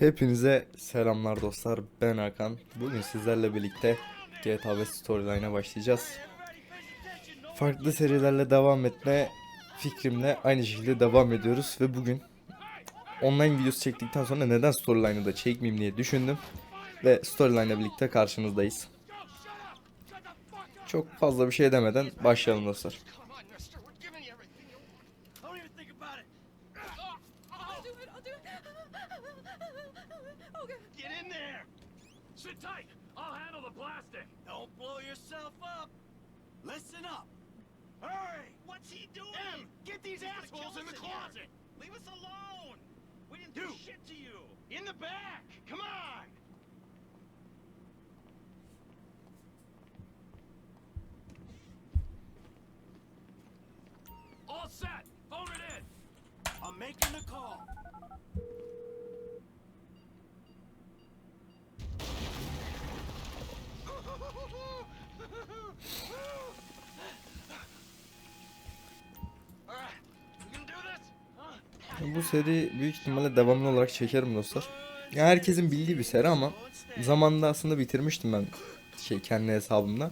Hepinize selamlar dostlar. Ben Hakan. Bugün sizlerle birlikte GTA 5 Storyline'a başlayacağız. Farklı serilerle devam etme fikrimle aynı şekilde devam ediyoruz ve bugün online videosu çektikten sonra neden Storyline'ı da çekmeyeyim diye düşündüm ve Storyline'la birlikte karşınızdayız. Çok fazla bir şey demeden başlayalım dostlar. Plastic. Don't blow yourself up. Listen up. Hurry. What's he doing? Em, get these assholes in the closet. Leave us alone. We didn't do shit to you. In the back. Come on. All set. Phone it in. I'm making the call. Bu seri büyük ihtimalle devamlı olarak çekerim dostlar. Ya herkesin bildiği bir seri ama zamanında aslında bitirmiştim ben şey kendi hesabımda.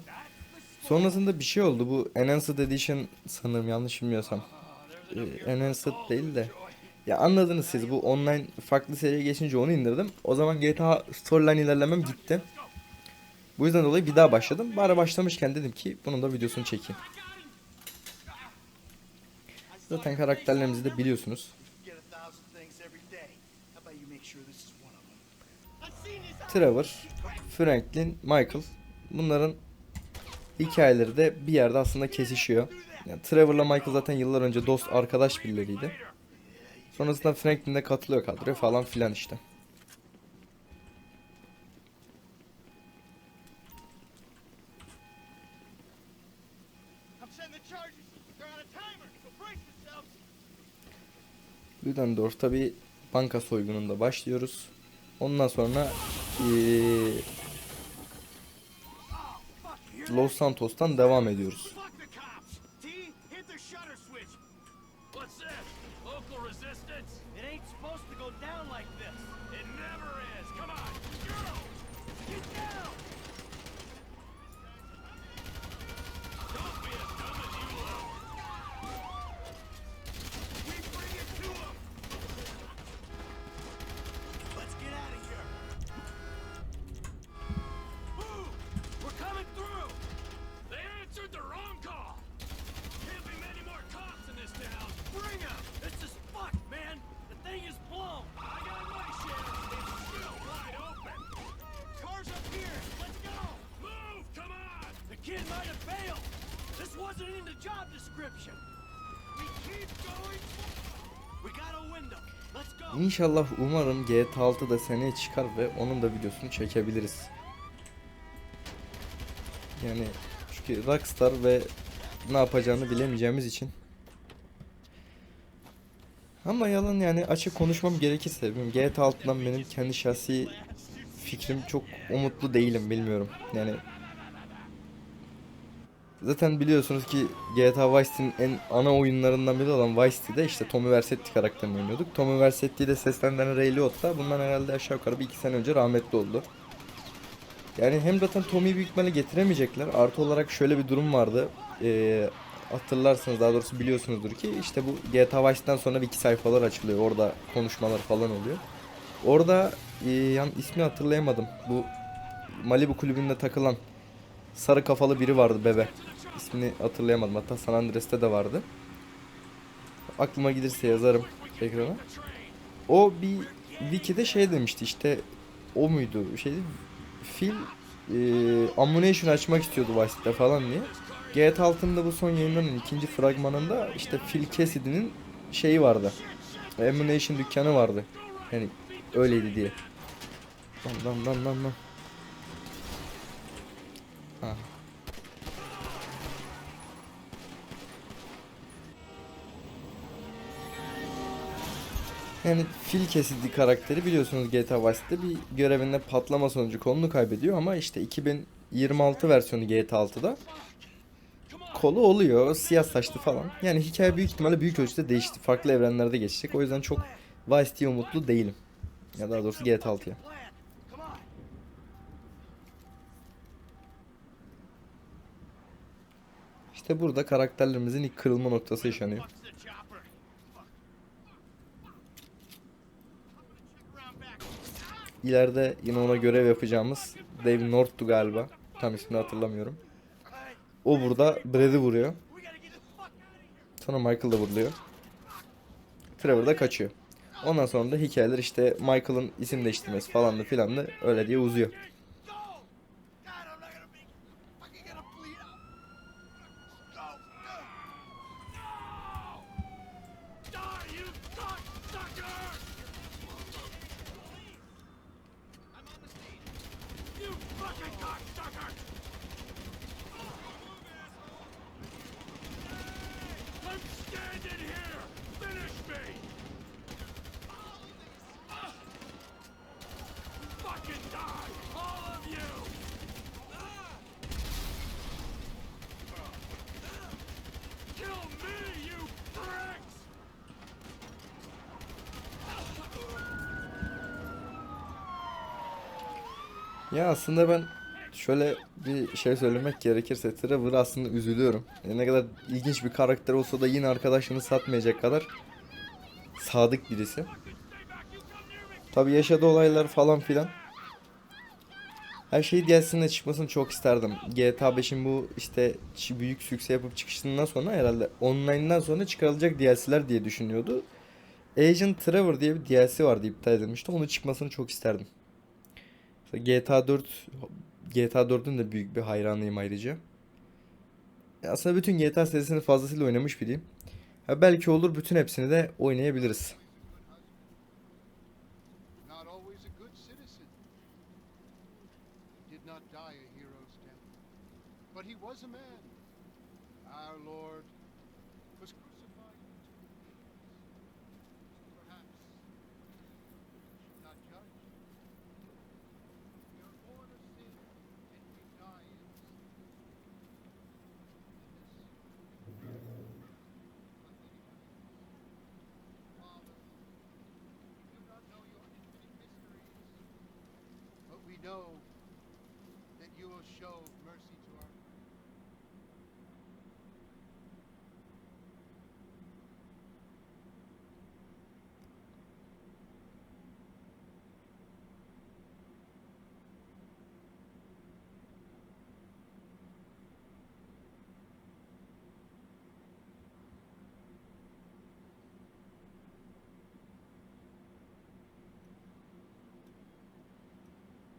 Sonrasında bir şey oldu bu Enhanced Edition sanırım yanlış bilmiyorsam. Ee, Enhanced değil de ya anladınız siz bu online farklı seriye geçince onu indirdim. O zaman GTA Storyline ilerlemem gitti. Bu yüzden dolayı bir daha başladım. Bari başlamışken dedim ki bunun da videosunu çekeyim. Zaten karakterlerimizi de biliyorsunuz. Trevor, Franklin, Michael bunların hikayeleri de bir yerde aslında kesişiyor. Yani Trevor'la Michael zaten yıllar önce dost arkadaş birileriydi. Sonrasında Franklin de katılıyor kadroya falan filan işte. Ludendorff tabi banka soygununda başlıyoruz. Ondan sonra eee, Los Santos'tan devam ediyoruz. İnşallah umarım GTA 6 da seneye çıkar ve onun da videosunu çekebiliriz. Yani çünkü Rockstar ve ne yapacağını bilemeyeceğimiz için. Ama yalan yani açık konuşmam gerekirse benim GTA 6'dan benim kendi şahsi fikrim çok umutlu değilim bilmiyorum. Yani Zaten biliyorsunuz ki GTA Vice City'nin en ana oyunlarından biri olan Vice City'de işte Tommy Vercetti karakterini oynuyorduk. Tommy Vercetti'yi de seslendiren Ray Liotta bundan herhalde aşağı yukarı bir iki sene önce rahmetli oldu. Yani hem zaten Tommy'yi büyük ihtimalle getiremeyecekler. Artı olarak şöyle bir durum vardı. Ee, hatırlarsınız daha doğrusu biliyorsunuzdur ki işte bu GTA Vice'den sonra wiki sayfalar açılıyor. Orada konuşmalar falan oluyor. Orada e, yan ismi hatırlayamadım. Bu Malibu kulübünde takılan sarı kafalı biri vardı bebe. İsmini hatırlayamadım. Hatta San Andreas'te de vardı. Aklıma gelirse yazarım ekrana. O bir wiki'de şey demişti işte o muydu şeydi Phil e, ammunition açmak istiyordu Vice'de falan diye. GTA 6'nın da bu son yayınlanan ikinci fragmanında işte Phil Cassidy'nin şeyi vardı. Ammunition dükkanı vardı. Yani öyleydi diye. Lan lan lan lan lan. Yani fil kesildi karakteri biliyorsunuz GTA Vice'de bir görevinde patlama sonucu kolunu kaybediyor ama işte 2026 versiyonu GTA 6'da kolu oluyor, siyah saçlı falan. Yani hikaye büyük ihtimalle büyük ölçüde değişti. Farklı evrenlerde geçecek. O yüzden çok Vice City'ye umutlu değilim. Ya daha doğrusu GTA 6'ya. İşte burada karakterlerimizin ilk kırılma noktası yaşanıyor. İleride yine ona görev yapacağımız Dave North'tu galiba. Tam ismini hatırlamıyorum. O burada Brad'i vuruyor. Sonra Michael da vuruluyor. Trevor da kaçıyor. Ondan sonra da hikayeler işte Michael'ın isim değiştirmesi falan da filan da öyle diye uzuyor. Ya aslında ben şöyle bir şey söylemek gerekirse Trevor aslında üzülüyorum. Yani ne kadar ilginç bir karakter olsa da yine arkadaşını satmayacak kadar sadık birisi. Tabi yaşadığı olaylar falan filan. Her şey DLC'sinde çıkmasını çok isterdim. GTA 5'in bu işte büyük sükse yapıp çıkışından sonra herhalde online'dan sonra çıkarılacak DLC'ler diye düşünüyordu. Agent Trevor diye bir DLC vardı iptal edilmişti. Onu çıkmasını çok isterdim. Mesela GTA 4 GTA 4'ün de büyük bir hayranıyım ayrıca. Aslında bütün GTA serisini fazlasıyla oynamış biriyim. Ha belki olur bütün hepsini de oynayabiliriz. but he was a man. Know that you will show mercy to our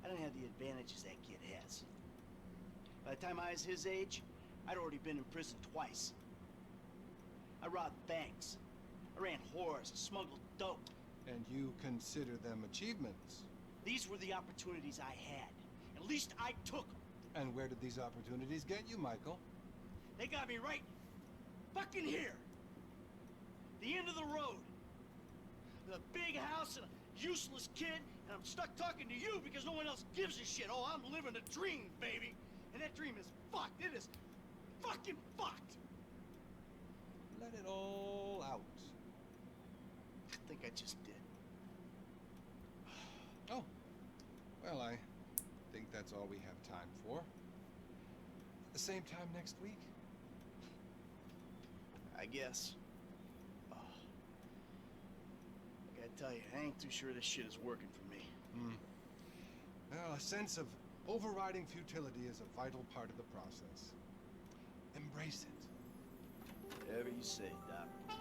I don't have the advantages that kid has. By the time I was his age, I'd already been in prison twice. I robbed banks. I ran whores, smuggled dope. And you consider them achievements. These were the opportunities I had. At least I took them. And where did these opportunities get you, Michael? They got me right fucking here. The end of the road. The big house and a useless kid, and I'm stuck talking to you because no one else gives a shit. Oh, I'm living a dream, baby. And that dream is fucked. It is fucking fucked. Let it all out. I think I just did. Oh. Well, I think that's all we have time for. The same time next week? I guess. Oh. I gotta tell you, I ain't too sure this shit is working for me. Hmm. Well, a sense of overriding futility is a vital part of the process. Embrace it. Whatever you say, Doc.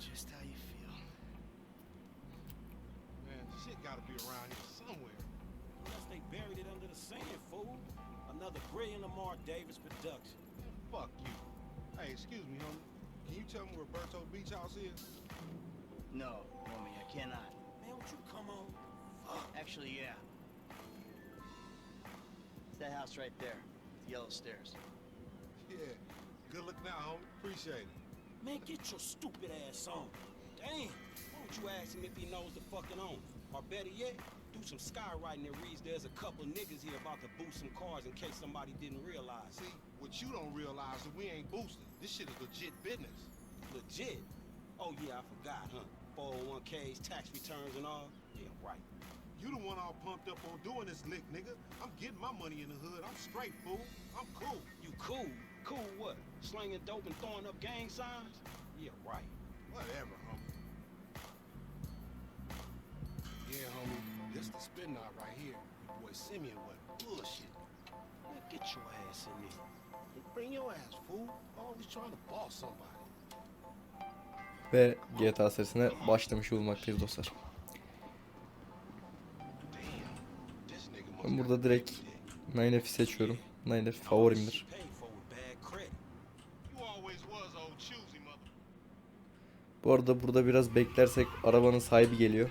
Just how you feel. Man, shit gotta be around here somewhere. Unless they buried it under the sand, fool. Another brilliant Lamar Davis production. Man, fuck you. Hey, excuse me, homie. Can you tell me where Berto Beach House is? No, homie, I cannot. Man, won't you come on? Fuck. Actually, yeah. It's that house right there. Yellow stairs. Yeah. Good looking out, homie. Appreciate it. Man, get your stupid ass on. Damn. Why don't you ask him if he knows the fucking owner? Or better yet, do some skywriting that reads there's a couple niggas here about to boost some cars in case somebody didn't realize. See, what you don't realize is we ain't boosting. This shit is legit business. Legit. Oh yeah, I forgot, huh? 401ks, tax returns and all. Yeah, right. You the one all pumped up on doing this lick, nigga. I'm getting my money in the hood. I'm straight, fool. I'm cool. You cool? Cool what? Slinging dope and throwing up gang signs? Yeah, right. Whatever, homie. Yeah, homie. This the spin knot right here. Your boy Simeon wasn't bullshit. Man, get your ass in there. And bring your ass, fool. Always trying to boss somebody. Ve GTA serisine başlamış bulunmaktayız dostlar. Ben burada direkt dick. 9F'i seçiyorum. 9F favorimdir. Bu arada burada biraz beklersek arabanın sahibi geliyor.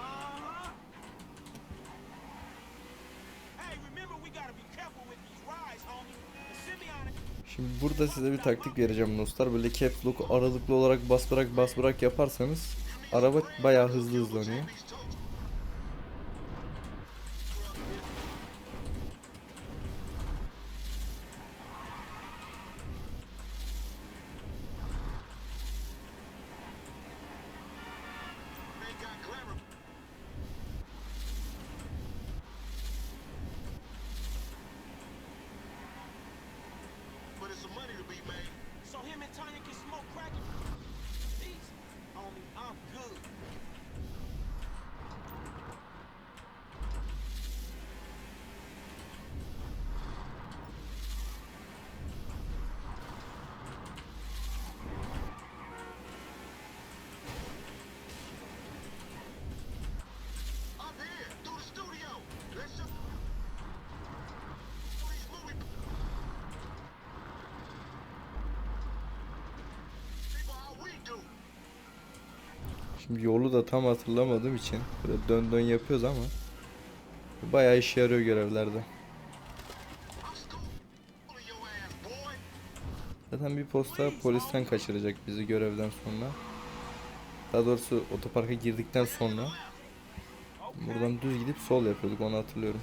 Uh-huh. Şimdi burada size bir taktik vereceğim dostlar. Böyle caps lock aralıklı olarak bas bırak bas bırak yaparsanız araba bayağı hızlı hızlanıyor. But it's some money to be made. So him and Tanya can smoke crack. Şimdi yolu da tam hatırlamadığım için böyle dön dön yapıyoruz ama bayağı işe yarıyor görevlerde. Zaten bir posta polisten kaçıracak bizi görevden sonra. Daha doğrusu otoparka girdikten sonra buradan düz gidip sol yapıyorduk onu hatırlıyorum.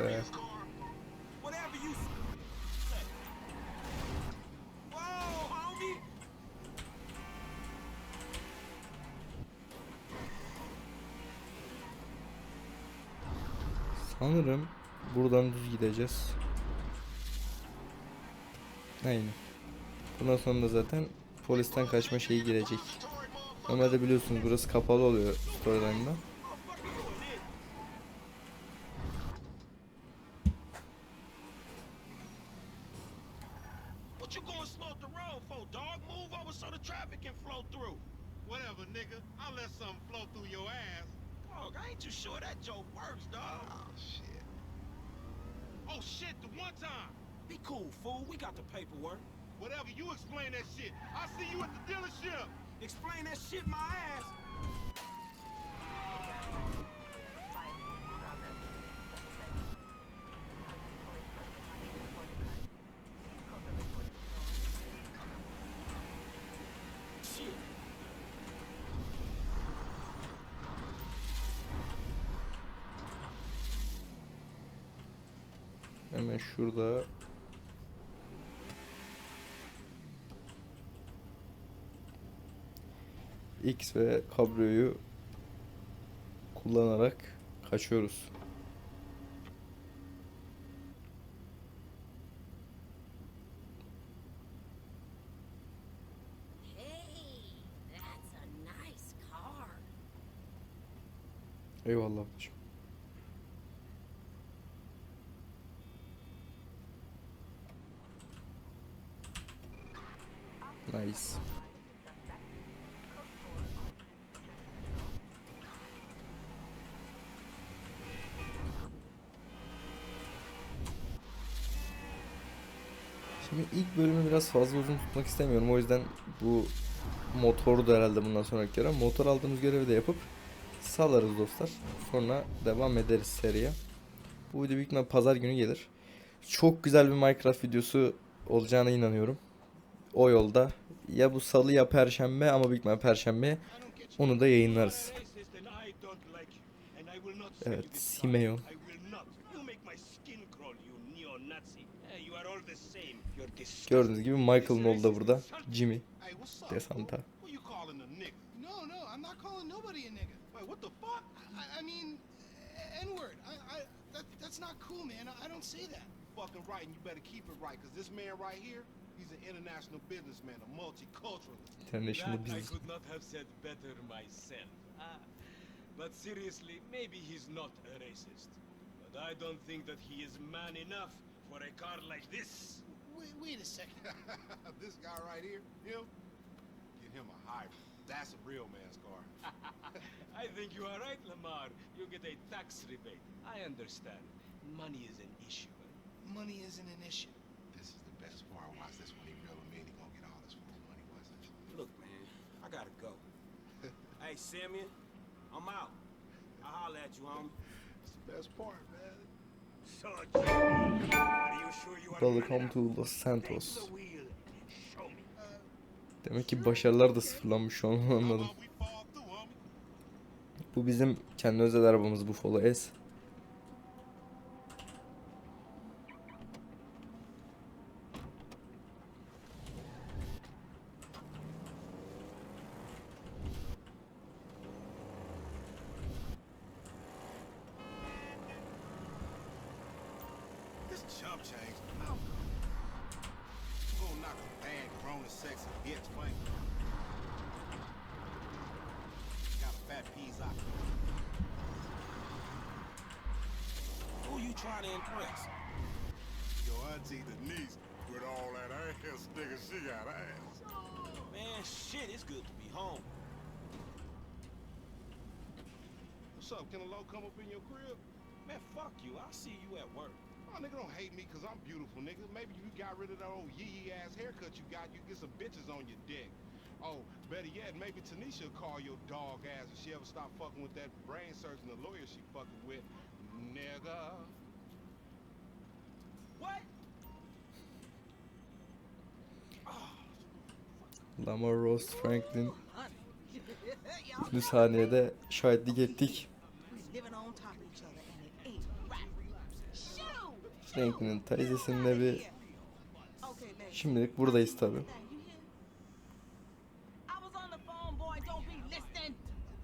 Be. Sanırım buradan düz gideceğiz. Aynen. Bundan sonra da zaten polisten kaçma şeyi girecek. Normalde biliyorsunuz burası kapalı oluyor storyline'da. Explain that shit my ass. Hemen şurada X ve kabriyoyu kullanarak kaçıyoruz. Eyvallah ablacığım. Nice. Şimdi bölümü biraz fazla uzun tutmak istemiyorum. O yüzden bu motoru da herhalde bundan sonraki görev. Motor aldığımız görevi de yapıp salarız dostlar. Sonra devam ederiz seriye. Bu video büyük ihtimal pazar günü gelir. Çok güzel bir Minecraft videosu olacağına inanıyorum. O yolda. Ya bu salı ya perşembe ama büyük ihtimal perşembe. Onu da yayınlarız. Evet, Simeon. Gördüğünüz gibi Michael'ın oğlu da burada. Jimmy Hey, what's up? De Santa. Who you calling a nigga? No, no, I'm not calling nobody a nigga. Wait, what the fuck? I, I mean, N-word. I, I, that, that's international That I Business. could not have said better myself. Ah, but seriously, maybe he's not a racist. But I don't think that he is man enough for a car like this. Wait, wait a second. this guy right here, him, get him a hybrid. That's a real man's car. I think you are right, Lamar. You get a tax rebate. I understand. Money is an issue. Money isn't an issue. This is the best part. Watch this when he real man, he gonna get all this full money, wasn't it? Look, man, I gotta go. hey, Simeon, I'm out. I'll holler at you, homie. It's the best part, man. Welcome to? Los Santos. Demek ki başarılar da sıfırlanmış şu an anladım. Bu bizim kendi özel arabamız Buffalo S. she got ass. Man, shit, it's good to be home. What's up? Can a low come up in your crib? Man, fuck you. I'll see you at work. Oh, nigga, don't hate me because I'm beautiful, nigga. Maybe you got rid of that old yee ass haircut you got, you get some bitches on your dick. Oh, better yet, maybe Tanisha will call your dog ass if she ever stop fucking with that brain surgeon, the lawyer she fucking with. Nigga. What? Lamar Rose Franklin bu saniyede şahitlik ettik. Franklin'in teyzesinin evi. Şimdilik buradayız tabi. Now, you hear? I was on the phone, boy. Don't be listening.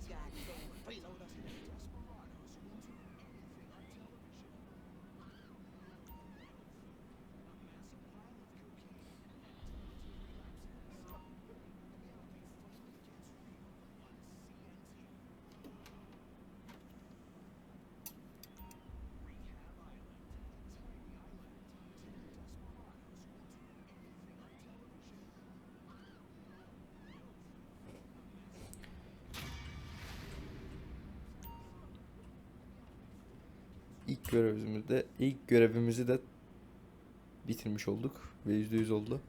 Goddamn freeloader. İlk görevimizde ilk görevimizi de bitirmiş olduk ve %100 oldu.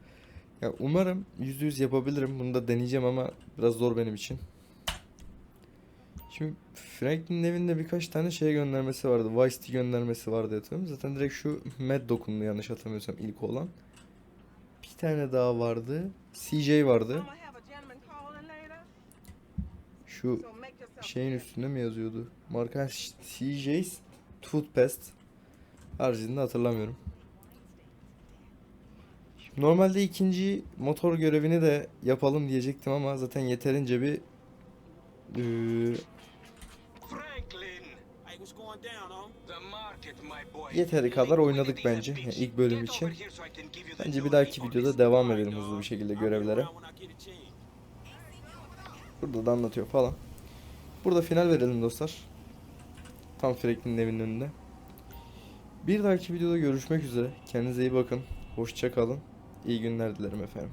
Ya umarım %100 yapabilirim. Bunu da deneyeceğim ama biraz zor benim için. Şimdi Franklin'in evinde birkaç tane şey göndermesi vardı. Vice City göndermesi vardı hatırlıyorum. Zaten direkt şu Mad Dog'undu yanlış hatırlamıyorsam ilk olan. Bir tane daha vardı. CJ vardı. Şu şeyin üstünde mi yazıyordu? Marka CJ's Toothpaste. Haricinde hatırlamıyorum. Normalde ikinci motor görevini de yapalım diyecektim ama zaten yeterince bir boy. yeteri kadar oynadık bence yani ilk bölüm için. Bence bir dahaki videoda devam edelim hızlı bir şekilde görevlere. Burada da anlatıyor falan. Burada final verelim dostlar. Tam Franklin'in evinin önünde. Bir dahaki videoda görüşmek üzere. Kendinize iyi bakın. Hoşça kalın. İyi günler dilerim efendim.